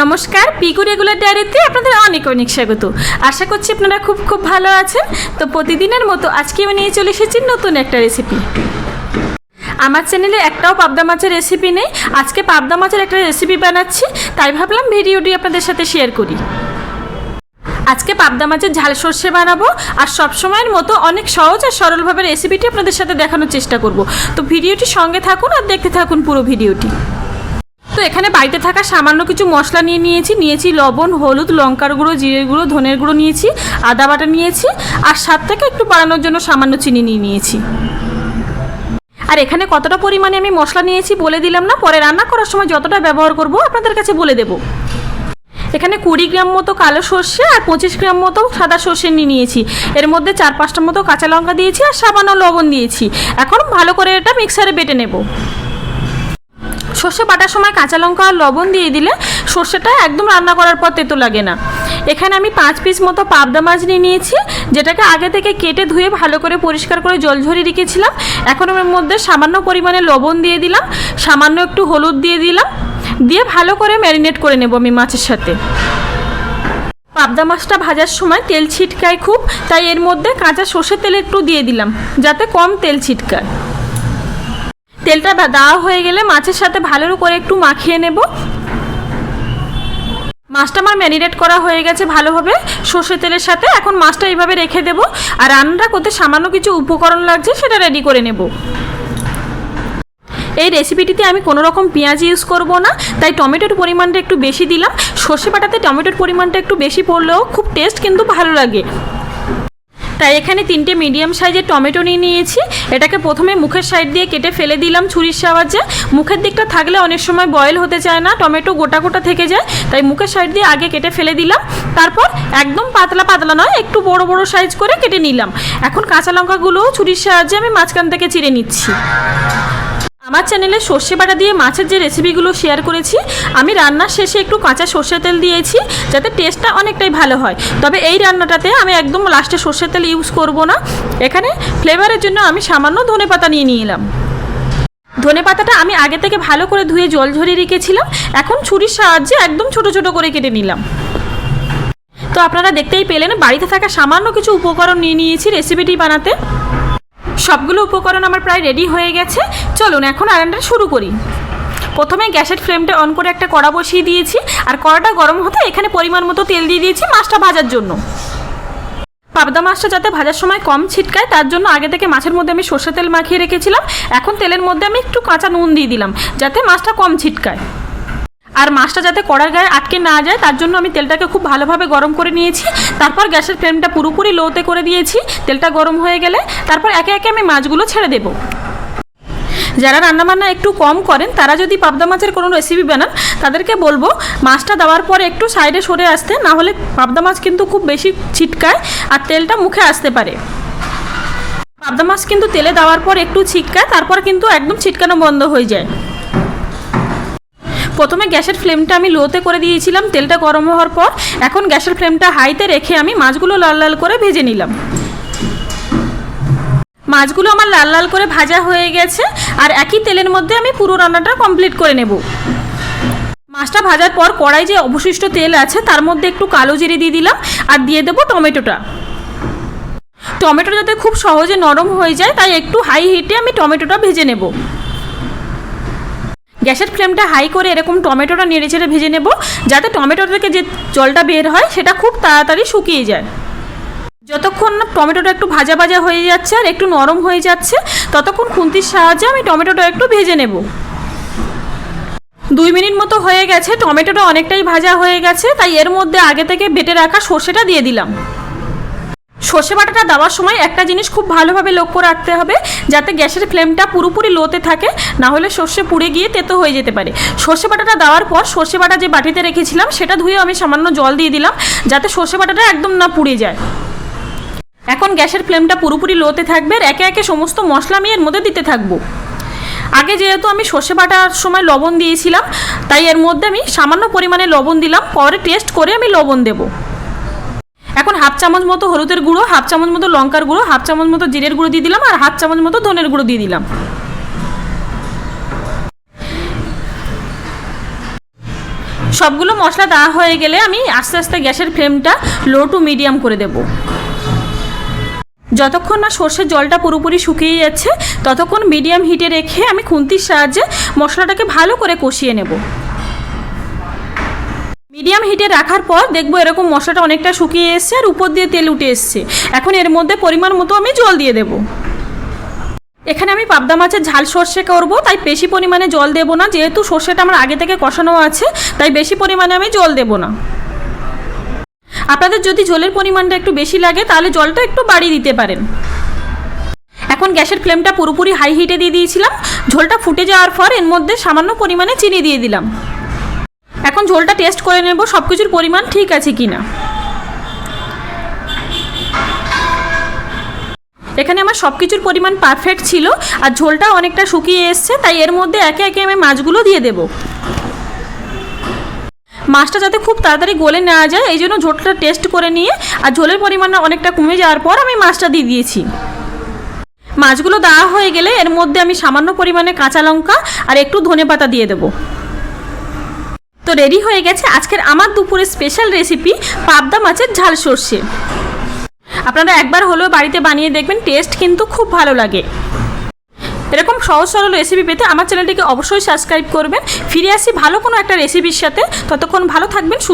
নমস্কার, পিকু রেগুলার ডায়েরিতে আপনাদের অনেক অনেক স্বাগত। আশা করছি আপনারা খুব খুব ভালো আছেন। তো প্রতিদিনের মতো আজকে আমি নিয়ে চলে এসেছি নতুন একটা রেসিপি আমার চ্যানেলে একটাও পাবদা মাছের রেসিপি নেই। আজকে পাবদা মাছের একটা রেসিপি বানাচ্ছি, তাই ভাবলাম ভিডিওটি আপনাদের সাথে শেয়ার করি। আজকে পাবদা মাছের ঝাল সর্ষে বানাবো, আর সবসময়ের মতো অনেক সহজ আর সরলভাবে রেসিপিটি আপনাদের সাথে দেখানোর চেষ্টা করব। তো ভিডিওটি সঙ্গে থাকুন আর দেখতে থাকুন পুরো ভিডিওটি। তো এখানে বাড়িতে থাকা সামান্য কিছু মশলা নিয়ে নিয়েছি। নিয়েছি লবণ, হলুদ, লঙ্কার গুঁড়ো, জিরের গুঁড়ো, ধনের গুঁড়ো নিয়েছি, আদা বাটা নিয়েছি, আর স্বাদ থেকে একটু বাড়ানোর জন্য সামান্য চিনি নিয়ে নিয়েছি। আর এখানে কতটা পরিমাণে আমি মশলা নিয়েছি বলে দিলাম না, পরে রান্না করার সময় যতটা ব্যবহার করব আপনাদের কাছে বলে দেবো। এখানে কুড়ি গ্রাম মতো কালো সর্ষে আর পঁচিশ গ্রাম মতো সাদা সর্ষে নিয়ে নিয়েছি। এর মধ্যে চার পাঁচটা মতো কাঁচা লঙ্কা দিয়েছি আর সামান্য লবণ দিয়েছি। এখন ভালো করে এটা মিক্সারে বেটে নেব। সর্ষে বাটার সময় কাঁচা লঙ্কা আর লবণ দিয়ে দিলে সর্ষেটা একদম রান্না করার পর তেতো লাগে না। এখানে আমি পাঁচ পিস মতো পাবদা মাছ নিয়ে নিয়েছি, যেটাকে আগে থেকে কেটে ধুয়ে ভালো করে পরিষ্কার করে জল ঝরিয়ে রেখেছিলাম। এখন এর মধ্যে সামান্য পরিমাণে লবণ দিয়ে দিলাম, সামান্য একটু হলুদ দিয়ে দিলাম, দিয়ে ভালো করে ম্যারিনেট করে নেব আমি মাছের সাথে। পাবদা মাছটা ভাজার সময় তেল ছিটকায় খুব, তাই এর মধ্যে কাঁচা সর্ষের তেল একটু দিয়ে দিলাম, যাতে কম তেল ছিটকায়। তেলটা দেওয়া হয়ে গেলে মাছের সাথে ভালো করে একটু মাখিয়ে নেব। মাছটা আমার ম্যারিনেট করা হয়ে গেছে ভালোভাবে। সর্ষে তেলের সাথে এখন মাছটা এইভাবে রেখে দেব। আর রান্নাটা করতে সামান্য কিছু উপকরণ লাগছে সেটা রেডি করে নেব। এই রেসিপিটিতে আমি কোনো রকম পেঁয়াজ ইউজ করব না। তাই টমেটোর পরিমাণটা একটু বেশি দিলাম। সর্ষে বাটাতে টমেটোর পরিমাণটা একটু বেশি পড়লেও খুব টেস্ট কিন্তু ভালো লাগে। তাই এখানে তিনটে মিডিয়াম সাইজের টমেটো নিয়ে নিয়েছি। এটাকে প্রথমে মুখের সাইড দিয়ে কেটে ফেলে দিলাম ছুরির সাহায্যে। মুখের দিকটা থাকলে অনেক সময় বয়েল হতে চায় না, টমেটো গোটা গোটা থেকে যায়, তাই মুখের সাইড দিয়ে আগে কেটে ফেলে দিলাম। তারপর একদম পাতলা পাতলা নয়, একটু বড় বড় সাইজ করে কেটে নিলাম। এখন কাঁচা লঙ্কাগুলোও ছুরির সাহায্যে আমি মাঝখান থেকে চিড়ে নিচ্ছি। আমার চ্যানেলে সর্ষে বাটা দিয়ে মাছের যে রেসিপিগুলো শেয়ার করেছি, আমি রান্নার শেষে একটু কাঁচা সর্ষের তেল দিয়েছি, যাতে টেস্টটা অনেকটাই ভালো হয়। তবে এই রান্নাটাতে আমি একদম লাস্টে সর্ষের তেল ইউজ করব না। এখানে ফ্লেভারের জন্য আমি সামান্য ধনে পাতা নিয়ে নিলাম। ধনে পাতাটা আমি আগে থেকে ভালো করে ধুয়ে জল ঝরিয়ে রেখেছিলাম, এখন ছুরির সাহায্যে একদম ছোট ছোট করে কেটে নিলাম। তো আপনারা দেখতেই পেলেন, বাড়িতে থাকা সামান্য কিছু উপকরণ নিয়ে নিয়েছি রেসিপিটি বানাতে। সবগুলো উপকরণ আমার প্রায় রেডি হয়ে গেছে। চলুন, এখন রান্নাটা শুরু করি। প্রথমে গ্যাসের ফ্লেমটা অন করে একটা কড়া বসিয়ে দিয়েছি, আর কড়াটা গরম হতে এখানে পরিমাণ মতো তেল দিয়ে দিয়েছি মাছটা ভাজার জন্য। পাবদা মাছটা যাতে ভাজার সময় কম ছিটকায়, তার জন্য আগে থেকে মাছের মধ্যে আমি সর্ষে তেল মাখিয়ে রেখেছিলাম। এখন তেলের মধ্যে আমি একটু কাঁচা নুন দিয়ে দিলাম, যাতে মাছটা কম ছিটকায়। আর মাছটা যাতে কড়ার গায়ে আটকে না যায়, তার জন্য আমি তেলটাকে খুব ভালোভাবে গরম করে নিয়েছি। তারপর গ্যাসের ফ্লেমটা পুরোপুরি লোতে করে দিয়েছি। তেলটা গরম হয়ে গেলে তারপর একে একে আমি মাছগুলো ছেড়ে দেবো। যারা রান্নাবান্না একটু কম করেন, তারা যদি পাবদা মাছের কোনো রেসিপি বানান, তাদেরকে বলব, মাছটা দেওয়ার পরে একটু সাইডে সরে আসতে, না হলে পাবদা মাছ কিন্তু খুব বেশি ছিটকায় আর তেলটা মুখে আসতে পারে। পাবদা মাছ কিন্তু তেলে দেওয়ার পর একটু ছিটকায়, তারপর কিন্তু একদম ছিটকানো বন্ধ হয়ে যায়। প্রথমে গ্যাসের ফ্লেমটা আমি লোতে করে দিয়েছিলাম, তেলটা গরম হওয়ার পর। এখন গ্যাসের ফ্লেমটা হাইতে রেখে আমি মাছগুলো লাল লাল করে ভেজে নিলাম। মাছগুলো আমার লাল লাল করে ভাজা হয়ে গেছে, আর একই তেলের মধ্যে আমি পুরো রান্নাটা কমপ্লিট করে নেব। মাছটা ভাজার পর কড়াই যে অবশিষ্ট তেল আছে, তার মধ্যে একটু কালো জিরে দিয়ে দিলাম, আর দিয়ে দেবো টমেটোটা। টমেটো যাতে খুব সহজে নরম হয়ে যায়, তাই একটু হাই হিটে আমি টমেটোটা ভেজে নেব। গ্যাসের ফ্লেমটা হাই করে এরকম টমেটোটা নেড়ে চেড়ে ভেজে নেব, যাতে টমেটো থেকে যে জলটা বের হয় সেটা খুব তাড়াতাড়ি শুকিয়ে যায়। যতক্ষণ না টমেটোটা একটু ভাজা ভাজা হয়ে যাচ্ছে আর একটু নরম হয়ে যাচ্ছে, ততক্ষণ খুন্তির সাহায্যে আমি টমেটোটা একটু ভেজে নেব। দুই মিনিট মতো হয়ে গেছে, টমেটোটা অনেকটাই ভাজা হয়ে গেছে, তাই এর মধ্যে আগে থেকে বেটে রাখা সর্ষেটা দিয়ে দিলাম। সর্ষে বাটাটা দেওয়ার সময় একটা জিনিস খুব ভালোভাবে লক্ষ্য রাখতে হবে, যাতে গ্যাসের ফ্লেমটা পুরোপুরি লোতে থাকে, না হলে সর্ষে পুড়ে গিয়ে তেতো হয়ে যেতে পারে। সর্ষে বাটাটা দেওয়ার পর সর্ষে বাটা যে বাটিতে রেখেছিলাম, সেটা ধুয়ে আমি সামান্য জল দিয়ে দিলাম, যাতে সর্ষে বাটাটা একদম না পুড়ে যায়। এখন গ্যাসের ফ্লেমটা পুরোপুরি লোতে থাকবে, আর একে একে সমস্ত মশলা আমি এর মধ্যে দিতে থাকব। আগে যেহেতু আমি সর্ষে বাটার সময় লবণ দিয়েছিলাম, তাই এর মধ্যে আমি সামান্য পরিমাণে লবণ দিলাম, পরে টেস্ট করে আমি লবণ দেবো। হাফ চামচ মতো হলুদের গুঁড়ো, হাফ চামচ মতো লঙ্কার গুঁড়ো, হাফ চামচ মতো জিরের গুঁড়ো দিয়ে দিলাম আর হাফ চামচ মতো ধনের গুঁড়ো দিয়ে দিলাম। সবগুলো মশলা দেওয়া হয়ে গেলে আমি আস্তে আস্তে গ্যাসের ফ্লেমটা লো টু মিডিয়াম করে দেব। যতক্ষণ না সর্ষের জলটা পুরোপুরি শুকিয়ে যাচ্ছে, ততক্ষণ মিডিয়াম হিটে রেখে আমি খুন্তির সাহায্যে মশলাটাকে ভালো করে কষিয়ে নেব। মিডিয়াম হিটে রাখার পর দেখব এরকম মশলাটা অনেকটা শুকিয়ে এসছে আর উপর দিয়ে তেল উঠে এসছে। এখন এর মধ্যে পরিমাণ মতো আমি জল দিয়ে দেবো। এখানে আমি পাবদা মাছের ঝাল সর্ষে করব, তাই বেশি পরিমাণে জল দেবো না। যেহেতু সর্ষেটা আমার আগে থেকে কষানো আছে, তাই বেশি পরিমাণে আমি জল দেবো না। আপনাদের যদি জলের পরিমাণটা একটু বেশি লাগে, তাহলে জলটা একটু বাড়িয়ে দিতে পারেন। এখন গ্যাসের ফ্লেমটা পুরোপুরি হাই হিটে দিয়ে দিয়েছিলাম। ঝোলটা ফুটে যাওয়ার পর এর মধ্যে সামান্য পরিমাণে চিনি দিয়ে দিলাম। এখন ঝোলটা টেস্ট করে নেব সব কিছুর পরিমাণ ঠিক আছে কি না এখানে আমার সব কিছুর পরিমাণ পারফেক্ট ছিল, আর ঝোলটা অনেকটা শুকিয়ে এসছে, তাই এর মধ্যে একে একে আমি মাছগুলো দিয়ে দেব। মাছটা যাতে খুব তাড়াতাড়ি গলে নেওয়া যায়, এই জন্য ঝোলটা টেস্ট করে নিয়ে, আর ঝোলের পরিমাণ অনেকটা কমে যাওয়ার পর আমি মাছটা দিয়ে দিয়েছি। মাছগুলো দেওয়া হয়ে গেলে এর মধ্যে আমি সামান্য পরিমাণে কাঁচা লঙ্কা, আর একটু ধনে পাতা দিয়ে দেবো। তো রেডি হয়ে গেছে আজকের আমার দুপুরের স্পেশাল রেসিপি পাবদা মাছের ঝাল সর্ষে। আপনারা একবার হলেও বাড়িতে বানিয়ে দেখবেন টেস্ট কিন্তু খুব ভালো লাগে। এরকম সহজ সরল রেসিপি পেতে আমার চ্যানেলটিকে অবশ্যই সাবস্ক্রাইব করবেন। ফিরে আসি ভালো কোনো একটা রেসিপির সাথে। ততক্ষণ ভালো থাকবেন, সুস্থ